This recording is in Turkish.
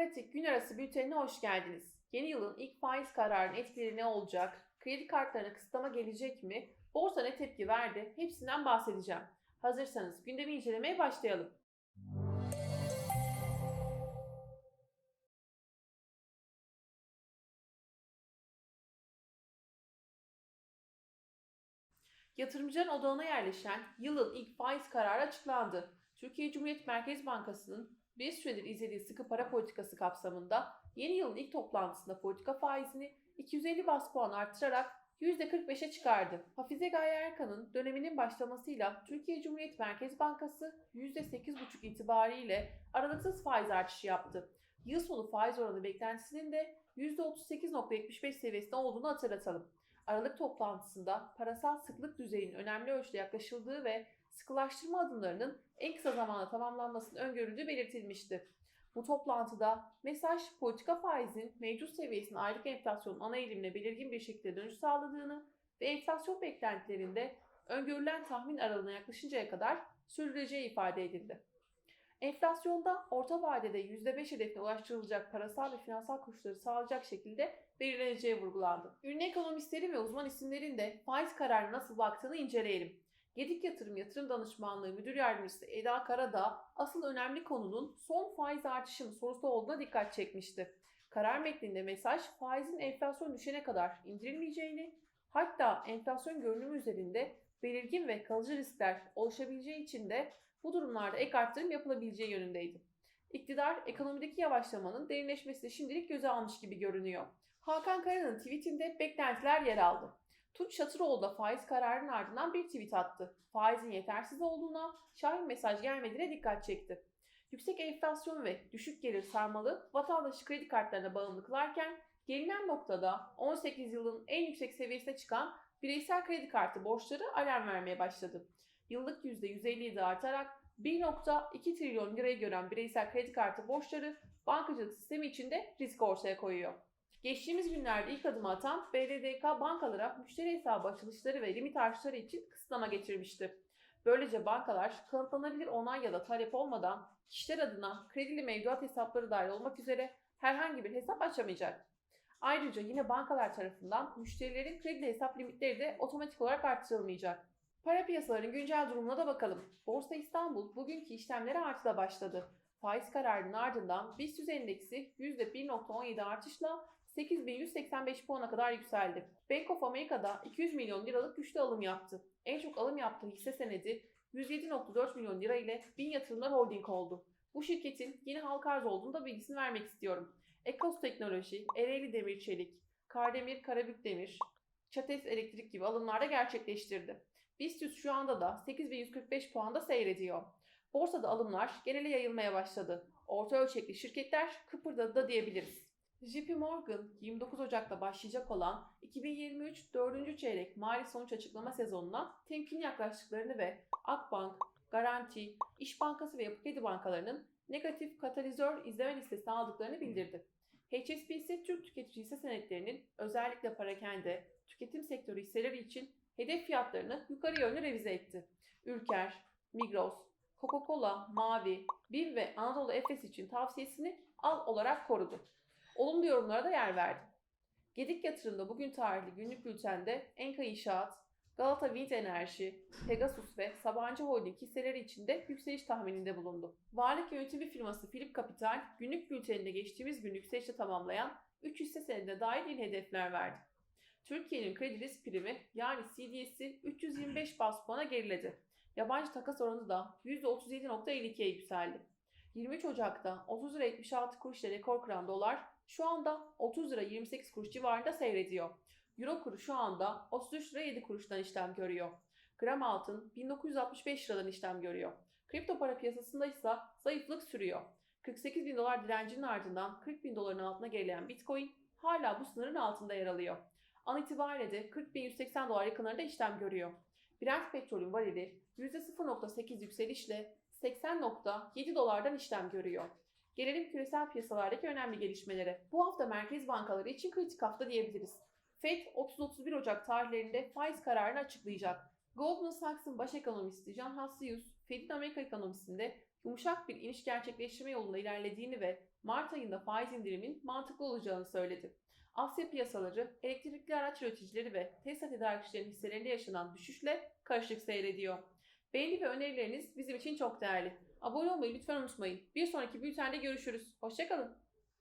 Analitik gün arası bültenine hoş geldiniz. Yeni yılın ilk faiz kararının etkileri ne olacak? Kredi kartlarına kısıtlama gelecek mi? Borsa ne tepki verdi? Hepsinden bahsedeceğim. Hazırsanız gündemi incelemeye başlayalım. Yatırımcıların odağına yerleşen yılın ilk faiz kararı açıklandı. Türkiye Cumhuriyet Merkez Bankası'nın bir süredir izlediği sıkı para politikası kapsamında yeni yılın ilk toplantısında politika faizini 250 bas puan artırarak %45'e çıkardı. Hafize Gaye Erkan'ın döneminin başlamasıyla Türkiye Cumhuriyet Merkez Bankası %8,5 itibariyle aralıksız faiz artışı yaptı. Yıl sonu faiz oranı beklentisinin de %38,75 seviyesinde olduğunu hatırlatalım. Aralık toplantısında parasal sıklık düzeyinin önemli ölçüde yaklaşıldığı ve sıkılaştırma adımlarının en kısa zamanda tamamlanmasının öngörüldüğü belirtilmişti. Bu toplantıda mesaj politika faizin mevcut seviyesinin aylık enflasyonun ana eğilimine belirgin bir şekilde dönüş sağladığını ve enflasyon beklentilerinde öngörülen tahmin aralığına yaklaşıncaya kadar sürdüreceği ifade edildi. Enflasyonda orta vadede %5 hedefine ulaştırılacak parasal ve finansal koşulları sağlayacak şekilde belirleneceği vurgulandı. Ünlü ekonomistlerin ve uzman isimlerin de faiz kararına nasıl baktığını inceleyelim. Gedik Yatırım Yatırım Danışmanlığı Müdür Yardımcısı Eda Karadağ asıl önemli konunun son faiz artışı mı sorusu olduğuna dikkat çekmişti. Karar metninde mesaj faizin enflasyon düşene kadar indirilmeyeceğini, hatta enflasyon görünümü üzerinde belirgin ve kalıcı riskler oluşabileceği için de bu durumlarda ek arttırım yapılabileceği yönündeydi. İktidar ekonomideki yavaşlamanın derinleşmesini şimdilik göze almış gibi görünüyor. Hakan Kara'nın tweetinde beklentiler yer aldı. Tunç Şatıroğlu da faiz kararının ardından bir tweet attı. Faizin yetersiz olduğuna, şahin mesaj gelmediğine dikkat çekti. Yüksek enflasyon ve düşük gelir sarmalı vatandaşı kredi kartlarına bağımlı kılarken gelinen noktada 18 yılın en yüksek seviyesine çıkan bireysel kredi kartı borçları alarm vermeye başladı. Yıllık %157 artarak 1.2 trilyon lirayı gören bireysel kredi kartı borçları bankacılık sistemi içinde risk ortaya koyuyor. Geçtiğimiz günlerde ilk adımı atan BDDK bankalara müşteri hesabı açılışları ve limit artışları için kısıtlama getirmişti. Böylece bankalar kanıtlanabilir onay ya da talep olmadan kişiler adına kredili mevduat hesapları dahil olmak üzere herhangi bir hesap açamayacak. Ayrıca yine bankalar tarafından müşterilerin kredi hesap limitleri de otomatik olarak artırılmayacak. Para piyasalarının güncel durumuna da bakalım. Borsa İstanbul bugünkü işlemlere artıda başladı. Faiz kararının ardından BIST endeksi %1.17 artışla 8185 puana kadar yükseldi. Bank of America'da 200 milyon liralık güçlü alım yaptı. En çok alım yaptığı hisse senedi 107.4 milyon lira ile Bin Yatırımlar Holding oldu. Bu şirketin yeni halka arz olduğunu da bilgisini vermek istiyorum. Ekos Teknoloji, Ereğli Demir Çelik, Kardemir Karabük Demir, Çates Elektrik gibi alımlarda gerçekleştirdi. BIST şu anda da 8145 puanda seyrediyor. Borsada alımlar genele yayılmaya başladı. Orta ölçekli şirketler kıpırdadı da diyebiliriz. JP Morgan 29 Ocak'ta başlayacak olan 2023 4. çeyrek mali sonuç açıklama sezonuna temkinli yaklaştıklarını ve Akbank, Garanti, İş Bankası ve Yapı Kredi bankalarının negatif katalizör izleme listesine aldıklarını bildirdi. HSBC Türk tüketici hisse senetlerinin özellikle parakende, tüketim sektörü hisseleri için hedef fiyatlarını yukarı yönlü revize etti. Ülker, Migros, Coca-Cola, Mavi, BİM ve Anadolu Efes için tavsiyesini al olarak korudu. Olumlu yorumlara da yer verdi. Gedik yatırımda bugün tarihli günlük bültende Enka İnşaat, Galata Wind Enerji, Pegasus ve Sabancı Holding hisseleri içinde yükseliş tahmininde bulundu. Varlık yönetimi firması Philip Capital günlük bülteninde geçtiğimiz gün yükselişte tamamlayan 3 hisse senedine dair yeni hedefler verdi. Türkiye'nin kredi risk primi yani CDS'i 325 bas puana geriledi. Yabancı takas oranı da %37.52'ye yükseldi. 23 Ocak'ta 30 lira 76 kuruş ile rekor kıran dolar şu anda 30 lira 28 kuruş civarında seyrediyor. Euro kuru şu anda 33 lira 7 kuruştan işlem görüyor. Gram altın 1965 liradan işlem görüyor. Kripto para piyasasında ise zayıflık sürüyor. 48 bin dolar direncinin ardından 40 bin doların altına gerileyen Bitcoin hala bu sınırın altında yer alıyor. An itibariyle de 40.180 dolar yakınlarında işlem görüyor. Brent petrolün varili %0.8 yükselişle 80.7 dolardan işlem görüyor. Gelelim küresel piyasalardaki önemli gelişmelere. Bu hafta merkez bankaları için kritik hafta diyebiliriz. Fed 30-31 Ocak tarihlerinde faiz kararını açıklayacak. Goldman Sachs'ın baş ekonomisti John Hassius, Fed'in Amerika ekonomisinde yumuşak bir iniş gerçekleştirme yolunda ilerlediğini ve Mart ayında faiz indirimin mantıklı olacağını söyledi. Asya piyasaları, elektrikli araç üreticileri ve Tesla tedarikçilerinin hisselerinde yaşanan düşüşle karışık seyrediyor. Beğeni ve önerileriniz bizim için çok değerli. Abone olmayı lütfen unutmayın. Bir sonraki bültende görüşürüz. Hoşçakalın.